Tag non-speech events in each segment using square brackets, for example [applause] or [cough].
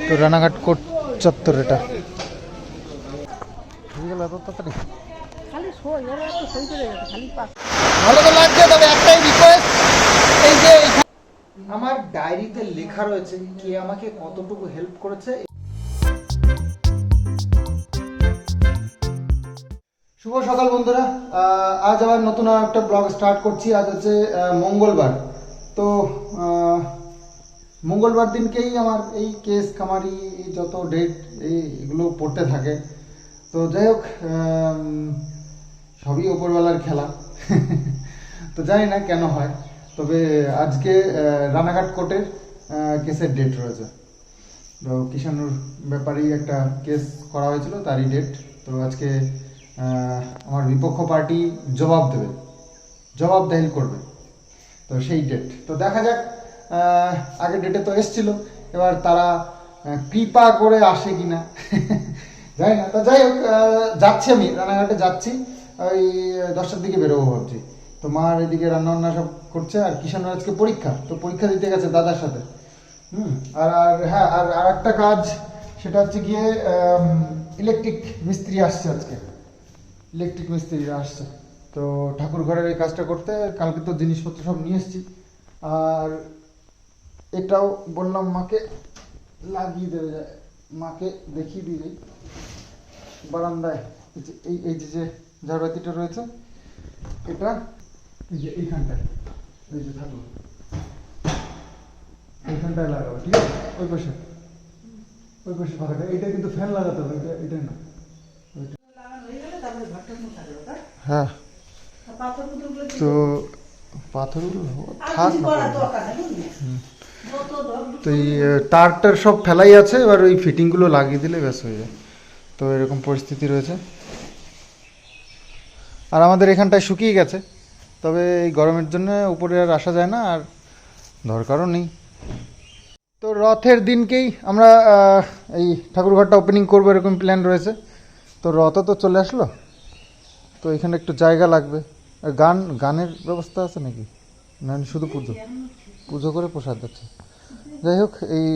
তো রানাঘাট কোট চত্বর এটা। ভালো তো লাগছে তবে একটাই রিকোয়েস্ট এই যে আমার ডায়েরিতে লেখা রয়েছে কে আমাকে কতটুকু হেল্প করেছে। শুভ সকাল বন্ধুরা। আহ, আজ আবার নতুন আর একটা ব্লগ স্টার্ট করছি। আজ হচ্ছে আহ, মঙ্গলবার। তো মঙ্গলবার দিনকেই আমার এই কেস কামারি যত ডেট এই এগুলো পড়তে থাকে। তো যাই হোক সবই ওপরওয়ালার খেলা। তো জানি না কেন হয়, তবে আজকে রানাঘাট কোর্টের কেসের ডেট রয়েছে। তো কিষানুর ব্যাপারেই একটা কেস করা হয়েছিল, তারই ডেট তো আজকে আমার বিপক্ষ পার্টি জবাব দেবে জবাব জবাবদাহি করবে। তো সেই ডেট তো দেখা যাক আগের ডেটে তো এসছিল, এবার তারা কৃপা করে আসে কি না [laughs] যাই না, তো যাই হোক যাচ্ছি আমি রানাঘাটে যাচ্ছি। ওই দশটার দিকে বেরোবো ভাবছি। তো মার এদিকে রান্না বান্না সব করছে, আর কিষানের আজকে পরীক্ষা, তো পরীক্ষা দিতে গেছে দাদার সাথে। হুম, আর আর হ্যাঁ আর আর একটা কাজ, সেটা হচ্ছে গিয়ে ইলেকট্রিক মিস্ত্রি আসছে আজকে। ইলেকট্রিক মিস্ত্রিরা আসছে। তো ঠাকুর ঘরের এই কাজটা করতে কালকে তো জিনিসপত্র সব নিয়ে এসেছি। আর এটাও বললাম মাকে লাগিয়ে দেবে মাকে দেখিয়ে দিয়ে বারান্দায় এই এই যে যে ঝাড়বাতিটা রয়েছে এটা এই যে এইখানটায় এই যে ঠাকুর। এইখানটায় লাগাবো ঠিক আছে? ওই পাশে ওই পাশে ফাঁকাটা এটা কিন্তু ফ্যান লাগাতে হবে এটা এটা না। হয়ে। তো পাথরগুলো থাক তো এই তারটার সব ফেলাই আছে এবার ওই ফিটিংগুলো লাগিয়ে দিলে ব্যাস হয়ে যায়। তো এরকম পরিস্থিতি রয়েছে। আর আমাদের এখানটায় শুকিয়ে গেছে তবে এই গরমের জন্য উপরে আর আসা যায় না আর দরকারও নেই। তো রথের দিনকেই আমরা এই ঠাকুরঘরটা ওপেনিং করব এরকম প্ল্যান রয়েছে। তো রথও তো চলে আসলো। তো এখানে একটু জায়গা লাগবে। গান গানের ব্যবস্থা আছে নাকি? না শুধু পুজো। পুজো করে প্রসাদ যাচ্ছে যাই হোক এই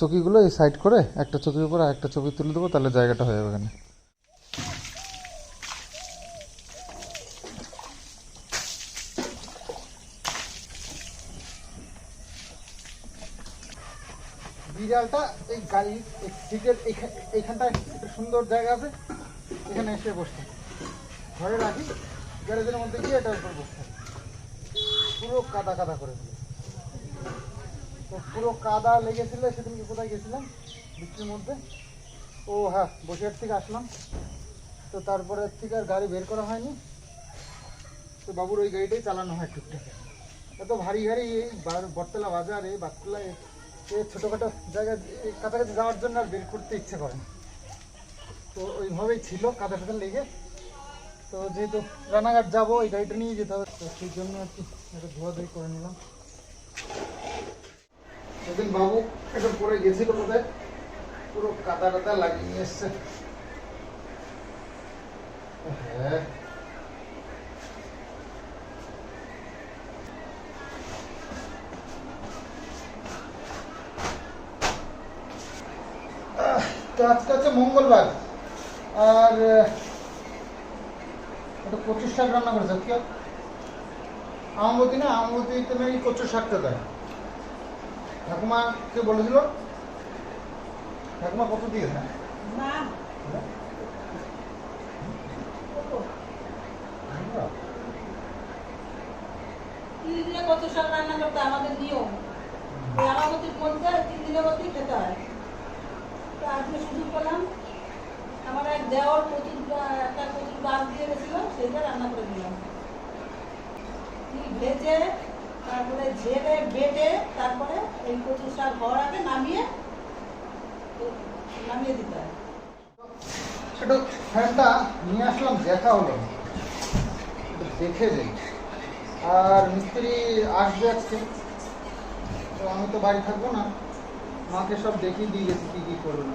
চকিগুলো এই সাইড করে একটা চকির উপর আর একটা চকি তুলে দেবো তাহলে জায়গাটা হয়ে যাবে এখানে। বিড়ালটা এই গাড়ির এই সিটের এইখানটায় একটা সুন্দর জায়গা আছে এখানে এসে বসতে ঘরে রাখি। গ্যারেজের মধ্যে গিয়ে এটার উপর বসতে হবে। পুরো কাদা কাদা করে দিল তো পুরো কাদা লেগেছিল সেদিনকে কোথায় গেছিলাম? বৃষ্টির মধ্যে। ও হ্যাঁ বসিরহাট থেকে আসলাম। তো তারপরে থেকে আর গাড়ি বের করা হয়নি। তো বাবুর ওই গাড়িটাই চালানো হয় টুকটাক। এত ভারী গাড়ি এই বটতলা বাজার, এই বাতলা এই ছোটোখাটো জায়গায় কাছাকাছি যাওয়ার জন্য আর বের করতে ইচ্ছে করে তো ওইভাবেই ছিল, কাদা টাদা লেগে। তো যেহেতু রানাঘাট যাব, এই গাড়িটা নিয়ে যেতে হবে। তো সেই জন্য আর কি একটা ধোয়াধুয়ি করে নিলাম। সেদিন বাবু এটা পরে গেছিল কোথায় পুরো কাদা টাদা লাগিয়ে নিয়ে এসছে। হ্যাঁ। আজকে হচ্ছে মঙ্গলবার। আর কচুর শাক রান্না করেছে, কি? আমবতী না আমবতীতে নাকি কচুর শাকটা দেয়। ঠাকুমাকে বলেছিল? ঠাকুমা কত দিয়ে না। আমাদের নিয়ম। আমাবতীর মধ্যে তিন দিনের মধ্যেই খেতে হয়। তো আজকে সুযোগ পেলাম। আমার এক দেওয়ার প্রচুর একটা প্রচুর গাছ দিয়ে গেছিল সেইটা রান্না করে দিলাম ভেজে, তারপরে ঝেড়ে, বেটে, তারপরে এই কচুর শাক হওয়ার আগে নামিয়ে নামিয়ে দিতে হয়। সেটা ফ্যানটা নিয়ে আসলাম, দেখা হলো। দেখে যাই আর মিস্ত্রি আসবে আজকে। তো আমি তো বাড়ি থাকব না। মাকে সব দেখিয়ে দিয়ে গেছি কী কী করবে না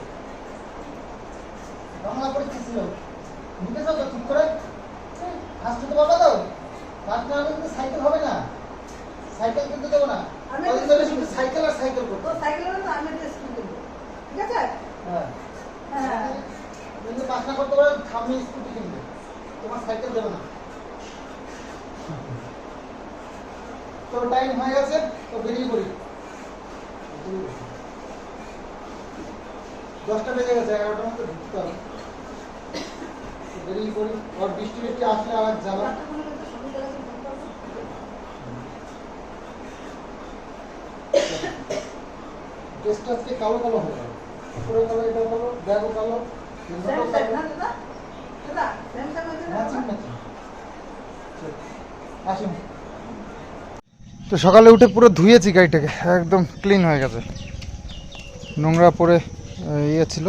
ফার্স্ট তো বাবা দাও ফার্স্ট না হলে কিন্তু সাইকেল হবে না। সাইকেল কিন্তু দেবো না। শুধু সাইকেল আর সাইকেল করতে সাইকেল হলে তো আমি ঠিক আছে? হ্যাঁ। হ্যাঁ। না করতে পারো স্কুটি কিনবে। তোমার সাইকেল দেবে না। তো টাইম হয়ে গেছে তো বেরিয়ে পড়ি। দশটা বেজে গেছে এগারোটার মধ্যে ঢুকতে হবে। তো বেরিয়ে পড়ি আর বৃষ্টি বৃষ্টি আসলে আবার যাব আজকে কালো কালো হয়ে গেল। পুরো কালো এটা কালো ব্যাগও কালো তো সকালে উঠে পুরো ধুয়েছি গাড়িটাকে একদম ক্লিন হয়ে গেছে। নোংরা পরে ইয়ে ছিল।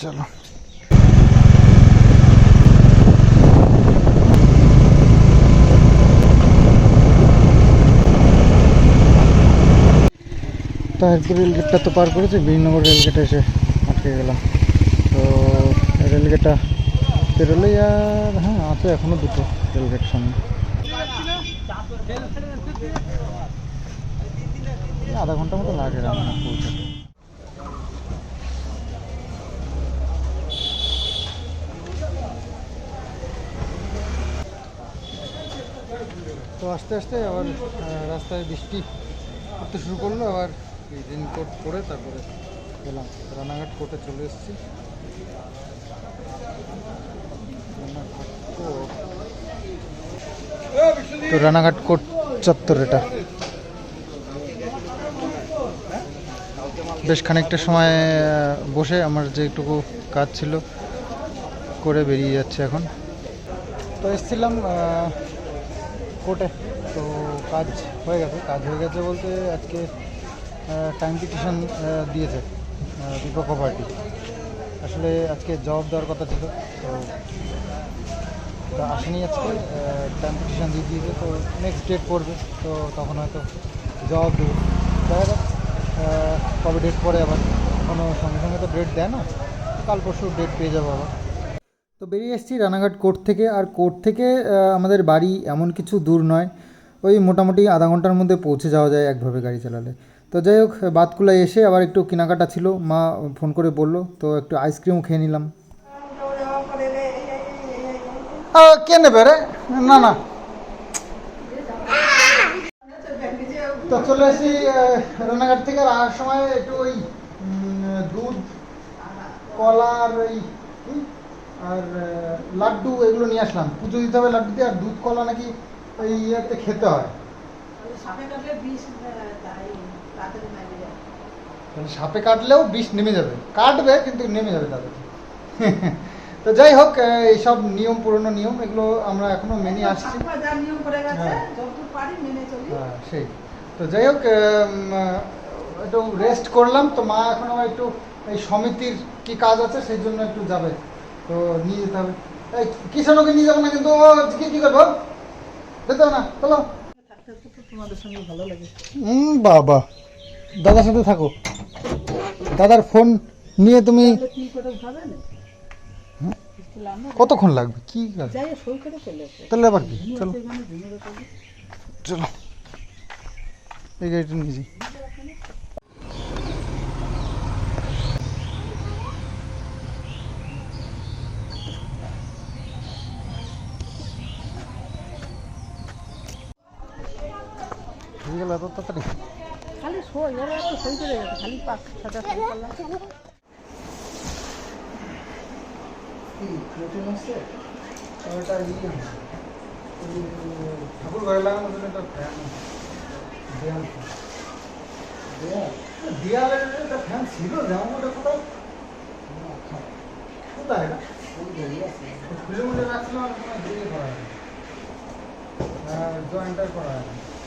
চলো। তারপর রেলগেটটা তো পার করেছে বীরনগর রেলগেটে এসে আটকে গেলাম। তো রেলগেটটা পেরোলেই আর হ্যাঁ আছে এখনও দুটো রেলগেট সামনে। আধা ঘণ্টা মতো লাগে রান্না তো আস্তে আস্তে আবার রাস্তায় বৃষ্টি করতে শুরু করল, আবার রেনকোট পরে তারপরে গেলাম। রানাঘাট কোর্টে চলে এসেছি। তো রানাঘাট কোর্ট চত্বর এটা। বেশ খানিকটা সময় বসে আমার যেটুকু কাজ ছিল করে বেরিয়ে যাচ্ছে এখন। তো এসেছিলাম কোর্টে। তো কাজ হয়ে গেছে। কাজ হয়ে গেছে বলতে আজকে টাইম পিটিশন দিয়েছে বিপক্ষ পার্টি আসলে আজকে জবাব দেওয়ার কথা ছিল, তো আসেনি আজকে টাইম পিটিশন দিয়ে দিয়েছে, তো নেক্সট ডেট পড়বে, তো তখন হয়তো জবাব দেবে। দেখা যাক কবে ডেট পড়ে আবার। কোনো সঙ্গে সঙ্গে তো ডেট দেয় না কাল পরশু ডেট পেয়ে যাব আবার। তো বেরিয়ে এসেছি রানাঘাট কোর্ট থেকে, আর কোর্ট থেকে আমাদের বাড়ি এমন কিছু দূর নয়, ওই মোটামুটি আধা ঘণ্টার মধ্যে পৌঁছে যাওয়া যায় একভাবে গাড়ি চালালে। তো যাই হোক বাতকুলায় এসে আবার একটু কেনাকাটা ছিল। মা ফোন করে বলল তো একটু আইসক্রিমও খেয়ে নিলাম। কে নেবে রে? না না। তো চলে আসি আহ, রানাঘাট থেকে। আর সময় একটু ওই দুধ কলা আর ওই আর লাড্ডু এগুলো নিয়ে আসলাম। পুজো দিতে হবে লাড্ডু দিয়ে আর দুধ কলা নাকি ওই ইয়েতে খেতে হয়। সাপে কাটলে বিষ সাপে কাটলেও বিষ নেমে যাবে। কাটবে কিন্তু নেমে যাবে তাদের। তো যাই হোক এইসব নিয়ম পুরনো নিয়ম এগুলো আমরা এখনও মেনে আসছি। ঠাকুমা যা নিয়ম করে গেছে হ্যাঁ। যতটুকু পারি মেনে চলি। হ্যাঁ সেই। তো যাই হোক একটু রেস্ট করলাম। তো মা এখন আবার একটু এই সমিতির কি কাজ আছে সেই জন্য একটু যাবে। তো নিয়ে যেতে হবে। এই কিষানকে নিয়ে যাব না কিন্তু ও কি কি করব? যেতে না চলো। তোমাদের সঙ্গে ভালো লাগে। বাবা। দাদার সাথে থাকো। দাদার ফোন নিয়ে তুমি না কতক্ষণ লাগবে? কি তাহলে আবার কি? চলো। চলো। এই গাড়িটা নিয়ে যাই। গেল এত তাড়াতাড়ি? সই ওরা ওটা ইয়ে ওই ঠাকুর ঘরে জন্য একটা ফ্যান দেয়াল। দেয়াল? দেয়ালের একটা ফ্যান ছিল, যেমন ওটা কোথায়? রাখছিলাম জয়েন্টার করা হয়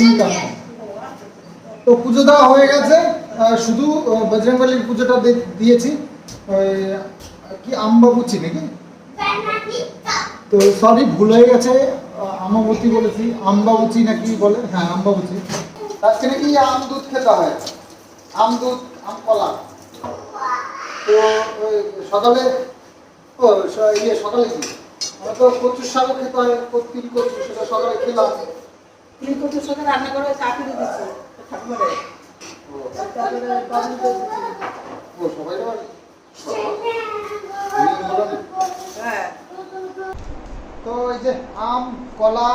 জন্য তো পুজো দেওয়া হয়ে গেছে শুধু বজরংবলির পুজোটা দিয়েছি। কি আম্বাবুচি নাকি? তো সরি ভুল হয়ে গেছে আমাবতী বলেছি। আম্বাবুচি নাকি বলে? হ্যাঁ আম্বাবুচি আজকে নাকি আম দুধ খেতে হয়। আম দুধ, আম কলা। তো সকালে, ও ইয়ে সকালে কি? আমরা তো কচুর শাকও খেতে হয় তিল কচু, সেটা সকালে খেলাম। তুমি সাথে রান্না করে চাকরি দিচ্ছি ঠাকুরের তারপরে বাবুকে ও সবাই আবার আমি বললাম না। হ্যাঁ। তো এই যে আম কলা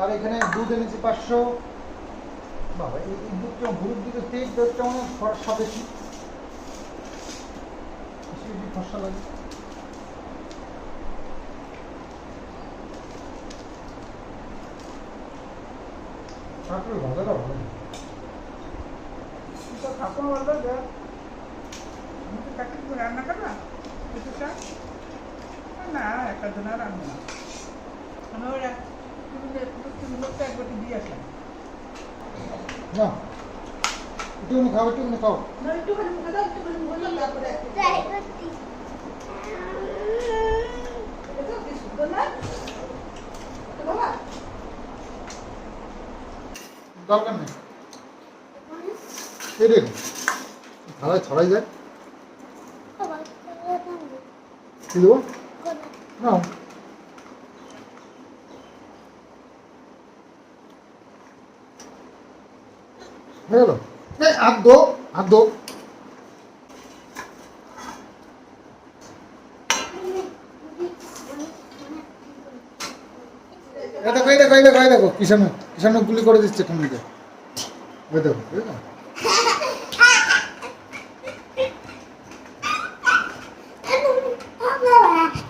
আর এখানে দুধ এনেছি পাঁচশো। বাবা এই দুধটা হলুদ দিকে তেজ দুধটা মনে হয় ফর্সা বেশি ফর্সা লাগে। ঠাকুর ভাজাটা ভালো না। ঠাকুর বলল যে আমি তো করে রান্না করবা কিছু চা না একটা দিন রান্না না আমি এক তুমি দিয়ে আসলাম না একটুখানি খাও একটুখানি খাও। না একটুখানি মুখে দাও একটুখানি মুখে দাও তারপরে একটু কি সুন্দর না তো বাবা দরকার নেই। এই দেখুন ধারায় ছড়াই যায়। কি দেবো? না হয়ে গেল এই হাত দো হাত দো এই দেখো এই দেখো এই দেখো এই দেখো কিষানু কিষানু গুলি করে দিচ্ছে টুমিকে ওই দেখো বুঝলো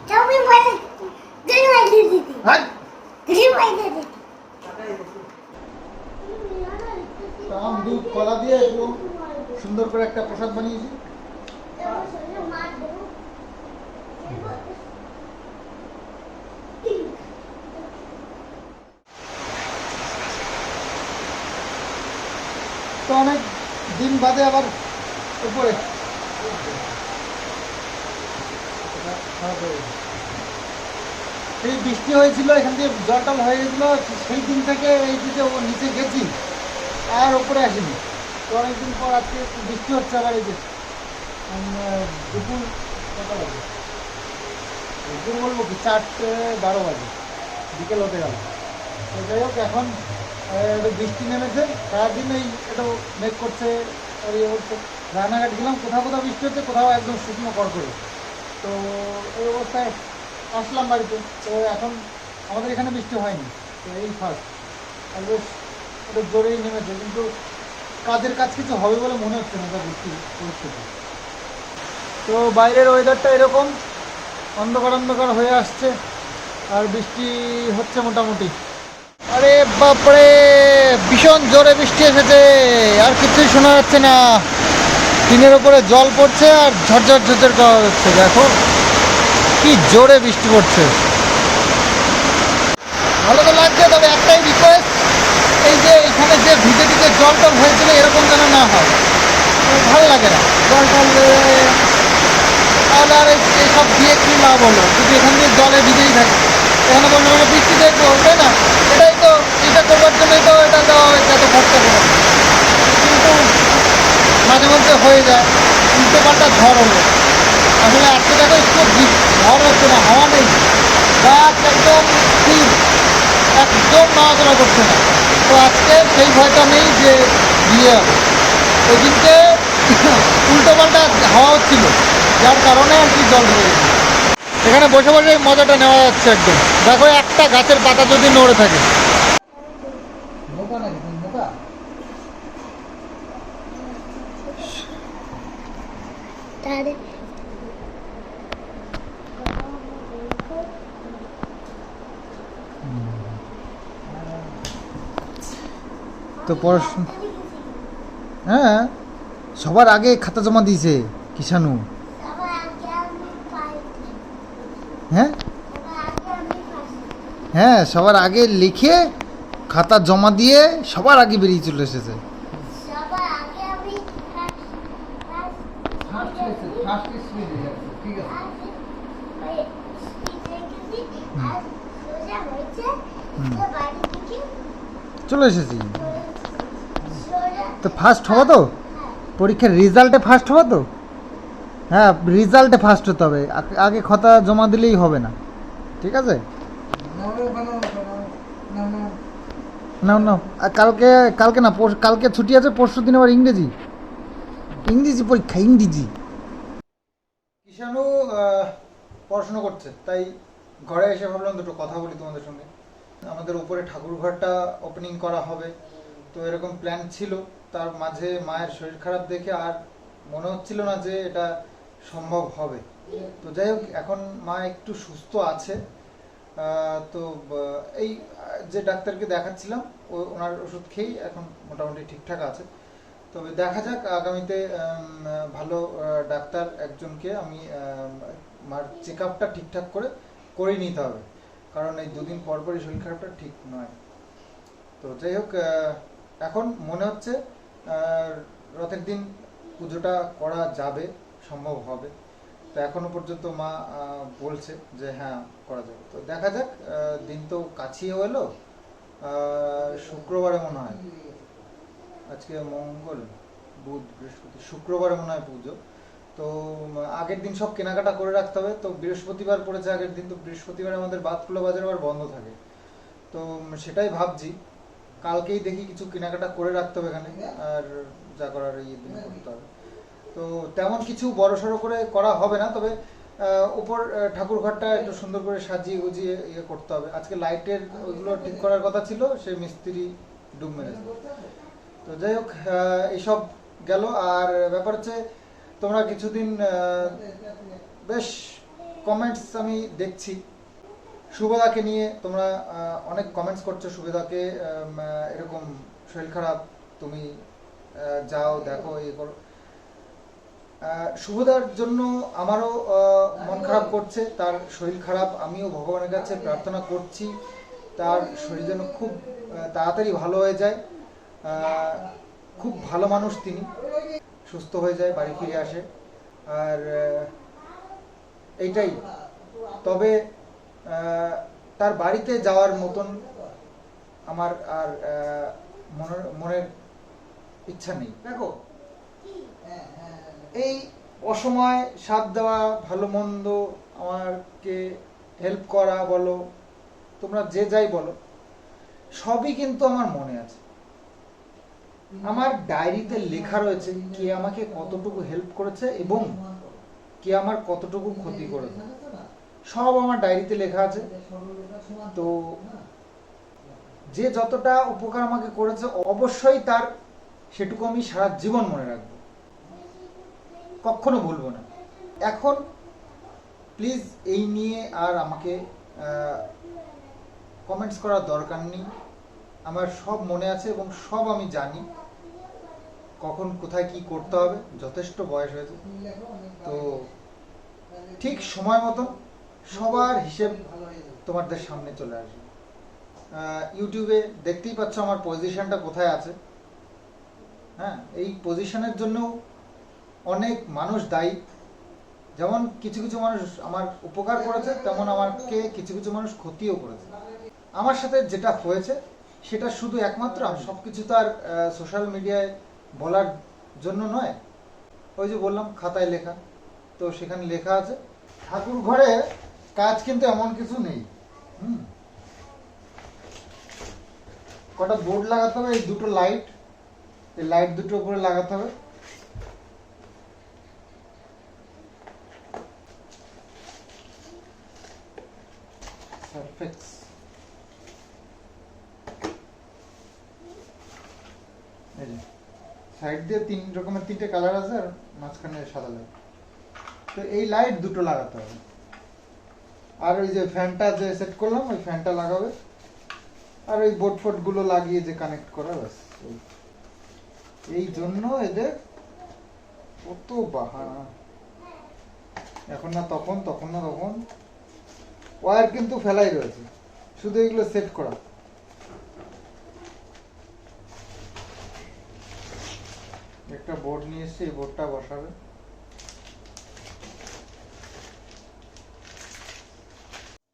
তুমি বলে তুমি বলে দিদি হ্যাঁ আম দুধ কলা দিয়ে সুন্দর করে একটা প্রসাদ বানিয়েছি। তো অনেক দিন বাদে আবার উপরে। সেই বৃষ্টি হয়েছিল, এখান থেকে জল টল হয়ে গেছিল, সেই দিন থেকে এই দিকে ও নিচে গেছি, আর উপরে আসিনি। তো অনেকদিন পর আজকে বৃষ্টি হচ্ছে আবার এই যে দুপুর কটা বাজে? দুপুর বলব কি? চারটে বারো বাজে, বিকেল হতে গেল। তো যাই হোক, এখন একটু বৃষ্টি নেমেছে, সারাদিন এই একটু মেঘ করছে, আর ইয়ে হচ্ছে। রান্নাঘাট গেলাম, কোথাও কোথাও বৃষ্টি হচ্ছে, কোথাও একদম শুকনো কর করে তো এই অবস্থায় আসলাম বাড়িতে। তো এখন আমাদের এখানে বৃষ্টি হয়নি, তো এই ফার্স্ট আর বেশ একটু জোরেই নেমেছে, কিন্তু কাজের কাজ কিছু হবে বলে মনে হচ্ছে না যা বৃষ্টি পরিস্থিতি। তো বাইরের ওয়েদারটা এরকম, অন্ধকার অন্ধকার হয়ে আসছে, আর বৃষ্টি হচ্ছে মোটামুটি। আরে বাপরে ভীষণ জোরে বৃষ্টি এসেছে। আর কিছুই শোনা যাচ্ছে না। টিনের উপরে জল পড়ছে আর ঝরঝর ঝরঝর করা হচ্ছে দেখো। কি জোরে বৃষ্টি পড়ছে। ভালো তো লাগছে তবে একটাই রিকোয়েস্ট এই যে এখানে যে ভিজে ভিজে জল টল হয়েছিল এরকম যেন না হয়। ভালো লাগে না। জল টল তাহলে আর এই- এইসব দিয়ে কী লাভ হলো? যদি এখান দিয়ে জলে ভিজেই থাকে। এখানে মানে বৃষ্টি দেখব, তাই না? এটাই তো, এটা করবার জন্যই তো এটা দেওয়া হয়েছে এত খরচা করে কিন্তু মাঝে মধ্যে হয়ে যায়, উল্টো পাল্টা ঝড় হলো। আসলে আজকে দেখো একটু ঝড় হচ্ছে না, হাওয়া নেই। গাছ একদম স্থির, একদম নড়াচড়া করছে না। তো আজকে সেই ভয়টা নেই যে বিয়ে হবে। ওই দিনকে [coughs] উল্টো পাল্টা হাওয়া হচ্ছিল, যার কারণে আর কি জল ধরে এখানে বসে বসে মজাটা নেওয়া যাচ্ছে একদম। দেখো একটা গাছের পাতা যদি নড়ে থাকে। তো পড়াশোনা হ্যাঁ সবার আগে খাতা জমা দিয়েছে কিষানু। হ্যাঁ সবার আগে আমি পাইছি হ্যাঁ সবার আগে লিখে খাতা জমা দিয়ে সবার আগে বেরিয়ে চলে এসেছে। সবার আগে আমি ঠিক হুম। চলে এসেছি। তো ফার্স্ট হব তো? পরীক্ষার রেজাল্টে ফার্স্ট হব তো? হ্যাঁ রেজাল্টে ফার্স্ট হতে হবে। আগে খাতা জমা দিলেই হবে না। ঠিক আছে? না না কালকে কালকে না কালকে ছুটি আছে, পরশু দিন আবার ইংরেজি। ইংরেজি পরীক্ষা, ইংরেজি। কিষানু পড়াশোনা করছে, তাই ঘরে এসে ভাবলাম দুটো কথা বলি তোমাদের সঙ্গে। আমাদের উপরে ঠাকুর ঘরটা ওপেনিং করা হবে। তো এরকম প্ল্যান ছিল, তার মাঝে মায়ের শরীর খারাপ দেখে আর মনে হচ্ছিল না যে এটা সম্ভব হবে। তো যাই হোক, এখন মা একটু সুস্থ আছে। তো এই, যে ডাক্তারকে দেখাচ্ছিলাম, ও, ওনার ওষুধ খেয়েই এখন মোটামুটি ঠিকঠাক আছে। তবে দেখা যাক, আগামীতে ভালো ডাক্তার একজনকে আমি মার চেক আপটা ঠিকঠাক করে করে নিতে হবে। কারণ এই দুদিন পর পরই শরীর খারাপটা ঠিক নয়। তো যাই হোক এখন মনে হচ্ছে রথের দিন পুজোটা করা যাবে, সম্ভব হবে। তো এখনও পর্যন্ত মা বলছে যে হ্যাঁ করা যাবে। তো দেখা যাক দিন তো কাছেও এলো। শুক্রবারে মনে হয়। আজকে মঙ্গল বুধ বৃহস্পতি শুক্রবারে মনে হয় পুজো। তো আগের দিন সব কেনাকাটা করে রাখতে হবে। তো বৃহস্পতিবার পড়েছে আগের দিন। তো বৃহস্পতিবার আমাদের বাতকুলা বাজার আবার বন্ধ থাকে। তো সেটাই ভাবছি। কালকেই দেখি কিছু কেনাকাটা করে রাখতে হবে এখানে। আর যা করার এই দিন করতে হবে। তো তেমন কিছু বড় সড়ো করে করা হবে না তবে উপর আহ, ঠাকুর ঘরটা একটু সুন্দর করে সাজিয়ে গুজিয়ে ইয়ে করতে হবে। আজকে লাইটের ওইগুলো ঠিক করার কথা ছিল সে মিস্ত্রি ডুব মেরেছে তো যাই হোক এইসব গেল। আর ব্যাপার হচ্ছে তোমরা কিছুদিন বেশ কমেন্টস আমি দেখছি। শুভদাকে নিয়ে তোমরা অনেক কমেন্টস করছ। শুভদাকে এরকম শরীর খারাপ তুমি যাও দেখো ইয়ে করো। শুভদার জন্য আমারও মন খারাপ করছে, তার শরীর খারাপ, আমিও ভগবানের কাছে প্রার্থনা করছি, তার শরীর যেন খুব তাড়াতাড়ি ভালো হয়ে যায় খুব ভালো মানুষ তিনি, সুস্থ হয়ে যায়, বাড়ি ফিরে আসে, আর এইটাই। তবে তার বাড়িতে যাওয়ার মতন আমার আর মনের মনের ইচ্ছা নেই। দেখো এই অসময় সাথ দেওয়া, ভালো মন্দ আমাকে হেল্প করা বলো, তোমরা যে যাই বলো, সবই কিন্তু আমার মনে আছে। আমার ডায়েরিতে লেখা রয়েছে কে আমাকে কতটুকু হেল্প করেছে এবং কে আমার কতটুকু ক্ষতি করেছে। সব আমার ডায়েরিতে লেখা আছে। তো যে যতটা উপকার আমাকে করেছে, অবশ্যই তার সেটুকু আমি সারা জীবন মনে রাখব। কখনো ভুলবো না। এখন প্লিজ এই নিয়ে আর আমাকে কমেন্টস করার দরকার নেই। আমার সব মনে আছে এবং সব আমি জানি। কখন, কোথায়, কি করতে হবে, যথেষ্ট বয়স হয়েছে। তো ঠিক সময় মতো সবার হিসেব তোমাদের সামনে চলে আসবে। ইউটিউবে দেখতেই পাচ্ছ আমার পজিশনটা কোথায় আছে। হ্যাঁ এই পজিশনের জন্য অনেক মানুষ দায়ী। যেমন কিছু কিছু মানুষ আমার উপকার করেছে, তেমন আমাকে কিছু কিছু মানুষ ক্ষতিও করেছে। আমার সাথে যেটা হয়েছে, সেটা শুধু একমাত্র আমি সব কিছু তো আর সোশ্যাল মিডিয়ায় বলার জন্য নয়। ওই যে বললাম, খাতায় লেখা। তো সেখানে লেখা আছে, ঠাকুর ঘরে কাজ কিন্তু এমন কিছু নেই। হুম। কটা বোর্ড লাগাতে হবে, এই দুটো লাইট এই লাইট দুটো উপরে লাগাতে হবে। সারফেক্স সাইড দিয়ে তিন রকমের তিনটে কালার আছে আর মাঝখানে সাদা লাইট তো এই লাইট দুটো লাগাতে হবে। আর ওই যে ফ্যানটা যে সেট করলাম, ওই ফ্যানটা লাগাবে। আর ওই লাগিয়ে যে কানেক্ট করা, ব্যাস। এই জন্য এদের কত বাহানা। এখন না তখন তখন না তখন। ওয়্যার কিন্তু ফেলাই রয়েছে। শুধু এগুলো সেট করা। একটা বোর্ড নিয়ে এসে এই বোর্ডটা বসাবে।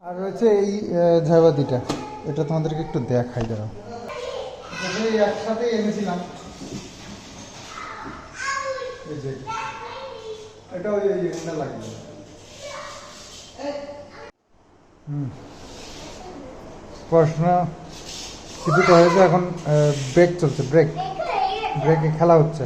আর রয়েছে এই আহ, ঝাড়বাতিটা এটা তোমাদেরকে একটু দেখাই দাঁড়াও। একসাথে এনেছিলাম। এই যে এটা। ওই লাগিয়ে দাও। হুম পড়াশোনা কিছুটা হয়েছে এখন ব্রেক চলছে ব্রেক ব্রেকে খেলা হচ্ছে।